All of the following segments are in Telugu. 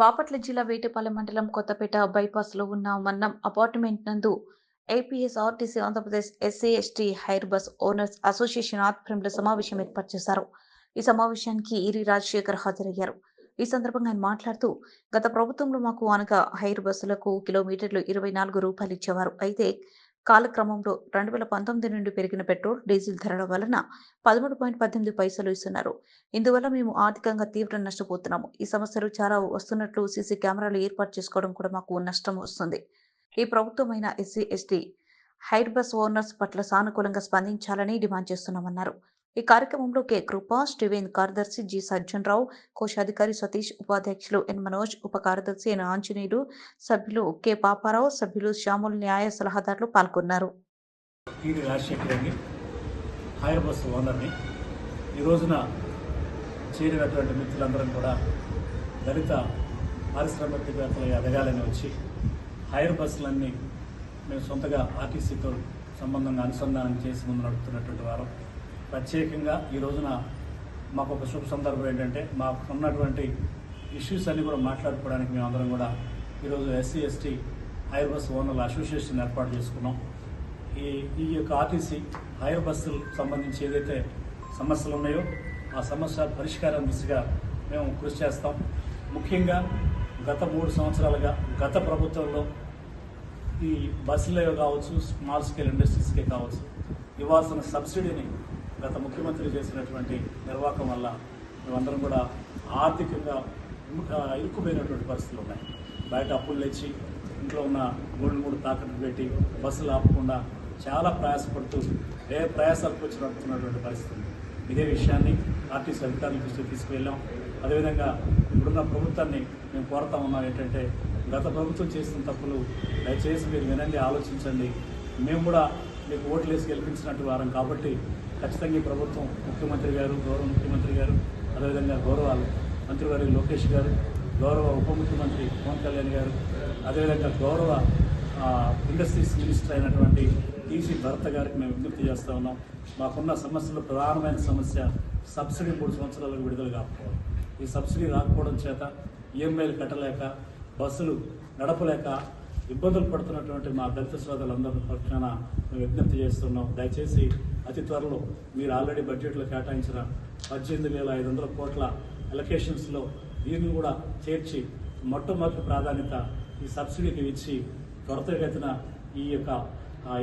బాపట్ల జిల్లా వేటపాలెం మండలం కొత్తపేట బైపాస్లో ఉన్న మన్నం అపార్ట్మెంట్ నందు APS RTC Andhra Pradesh SC ST hire bus owners association ఆధ్వర్యంలో సమావేశం ఏర్పాటు చేశారు. ఈ సమావేశానికి ఇరి రాజశేఖర్ హాజరయ్యారు. ఈ సందర్భంగా ఆయన మాట్లాడుతూ గత ప్రభుత్వంలో మాకు అనగా హైర్ బస్సులకు కిలోమీటర్లు ఇరవై నాలుగు రూపాయలు ఇచ్చేవారు. అయితే కాలక్రమంలో రెండు వేల పంతొమ్మిది నుండి పెరిగిన పెట్రోల్ డీజిల్ ధరల వలన పదమూడు పాయింట్ పద్దెనిమిది పైసలు ఇస్తున్నారు. ఇందువల్ల మేము ఆర్థికంగా తీవ్ర నష్టపోతున్నాము. ఈ సమస్యలు చాలా వస్తున్నట్లు సీసీ కెమెరాలు ఏర్పాటు చేసుకోవడం కూడా మాకు నష్టం వస్తుంది. ఈ ప్రభుత్వమైన SC ST hire bus owners పట్ల సానుకూలంగా స్పందించాలని డిమాండ్ చేస్తున్నామన్నారు. ఈ కార్యక్రమంలో కె కృప స్టివెన్ కార్యదర్శి జి. సజ్జన్ రావు కోశాధికారి సతీష్ ఉపాధ్యక్షులు ఎన్. మనోజ్ ఉప కార్యదర్శి ఎన్. ఆంజనేయులు సభ్యులు కె. పాపారావు సభ్యులు శ్యాముల్ న్యాయ సలహాదారులు పాల్గొన్నారు. ఈ రోజున చేరినటువంటి మిత్రులందరం కూడా దళిత పారిశ్రామికవేత్తలు ఎదగాలని వచ్చి హైర్ బస్సులన్నీ మేము సొంతగా ఆర్టీసీతో సంబంధంగా అనుసంధానం చేసి ముందు నడుపుతున్నటువంటి వారు. ప్రత్యేకంగా ఈ రోజున మాకు ఒక శుభ సందర్భం ఏంటంటే మాకు ఉన్నటువంటి ఇష్యూస్ అన్ని కూడా మాట్లాడుకోవడానికి మేము అందరం కూడా ఈరోజు ఎస్సీ ఎస్టీ హైర్ బస్ ఓనర్ల అసోసియేషన్ ఏర్పాటు చేసుకున్నాం. ఈ ఈ యొక్క ఆర్టీసీ హైర్ బస్సులు సంబంధించి ఏదైతే సమస్యలు ఉన్నాయో ఆ సమస్య పరిష్కారం దిశగా మేము కృషి చేస్తాం. ముఖ్యంగా గత మూడు సంవత్సరాలుగా గత ప్రభుత్వంలో ఈ బస్సులే కావచ్చు స్మాల్ స్కేల్ ఇండస్ట్రీస్కే కావచ్చు ఇవ్వాల్సిన సబ్సిడీని గత ముఖ్యమంత్రి చేసినటువంటి నిర్వాహకం వల్ల మేమందరం కూడా ఆర్థికంగా ఇరుక్కుపోయినటువంటి పరిస్థితులు ఉన్నాయి. బయట అప్పులు తెచ్చి ఇంట్లో ఉన్న గోల్డ్ మూడు తాకట్టు పెట్టి బస్సులు ఆపకుండా చాలా ప్రయాసపడుతూ ఏ ప్రయాసాలకు వచ్చి నడుపుతున్నటువంటి పరిస్థితి ఇదే విషయాన్ని ఆర్టీసీ అధికారుల దృష్టికి తీసుకువెళ్ళాం. అదేవిధంగా ఇప్పుడున్న ప్రభుత్వాన్ని మేము కోరుతా ఉన్నాం ఏంటంటే గత ప్రభుత్వం చేసిన తప్పులు దయచేసి మీరు వినండి ఆలోచించండి. మేము కూడా మీకు ఓట్లు వేసి గెలిపించినట్టు వారం కాబట్టి ఖచ్చితంగా ఈ ప్రభుత్వం ముఖ్యమంత్రి గారు గౌరవ ముఖ్యమంత్రి గారు అదేవిధంగా గౌరవాలు మంత్రివారి లోకేష్ గారు గౌరవ ఉప ముఖ్యమంత్రి పవన్ కళ్యాణ్ గారు అదేవిధంగా గౌరవ ఇండస్ట్రీస్ మినిస్టర్ అయినటువంటి టీసీ భరత్ గారికి మేము విజ్ఞప్తి చేస్తూ ఉన్నాం. మాకున్న సమస్యలు ప్రధానమైన సమస్య సబ్సిడీ మూడు సంవత్సరాలకు విడుదల కాకపోవడం. ఈ సబ్సిడీ రాకపోవడం చేత ఈఎంఐలు కట్టలేక బస్సులు నడపలేక ఇబ్బందులు పడుతున్నటువంటి మా దళిత సోదరులందరి పక్షాన మేము విజ్ఞప్తి చేస్తున్నాం. దయచేసి అతి త్వరలో మీరు ఆల్రెడీ బడ్జెట్లో కేటాయించిన పద్దెనిమిది వేల ఐదు వందల కోట్ల అలొకేషన్స్లో దీన్ని కూడా చేర్చి మొట్టమొదటి ప్రాధాన్యత ఈ సబ్సిడీకి ఇచ్చి త్వరతగతిన ఈ యొక్క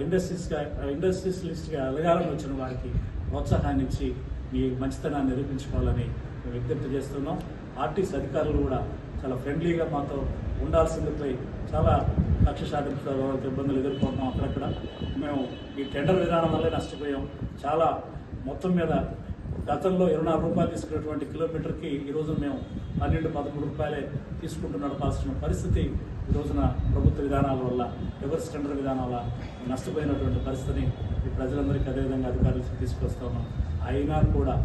ఇండస్ట్రీస్గా ఇండస్ట్రీస్గా ఇండస్ట్రియలిస్ట్గా ఎదగాలని వచ్చిన వారికి ప్రోత్సాహాన్ని ఇచ్చి మీ మంచితనాన్ని నిరూపించుకోవాలని మేము విజ్ఞప్తి చేస్తున్నాం. ఆర్టీసీ అధికారులు కూడా చాలా ఫ్రెండ్లీగా మాతో ఉండాల్సిందిపై చాలా కక్ష సాధించడానికి ఇబ్బందులు ఎదుర్కొంటున్నాం అక్కడక్కడ. మేము ఈ టెండర్ విధానం వల్లే నష్టపోయాం. చాలా మొత్తం మీద గతంలో ఇరవై నాలుగు రూపాయలు తీసుకునేటువంటి కిలోమీటర్కి ఈరోజు మేము పన్నెండు పదమూడు రూపాయలే తీసుకుంటూ నడపాల్సిన పరిస్థితి ఈ రోజున ప్రభుత్వ విధానాల వల్ల రివర్స్ టెండర్ విధానం వల్ల నష్టపోయినటువంటి పరిస్థితిని ఈ ప్రజలందరికీ అదేవిధంగా అధికారులకు తీసుకొస్తా ఉన్నాం. అయినా కూడా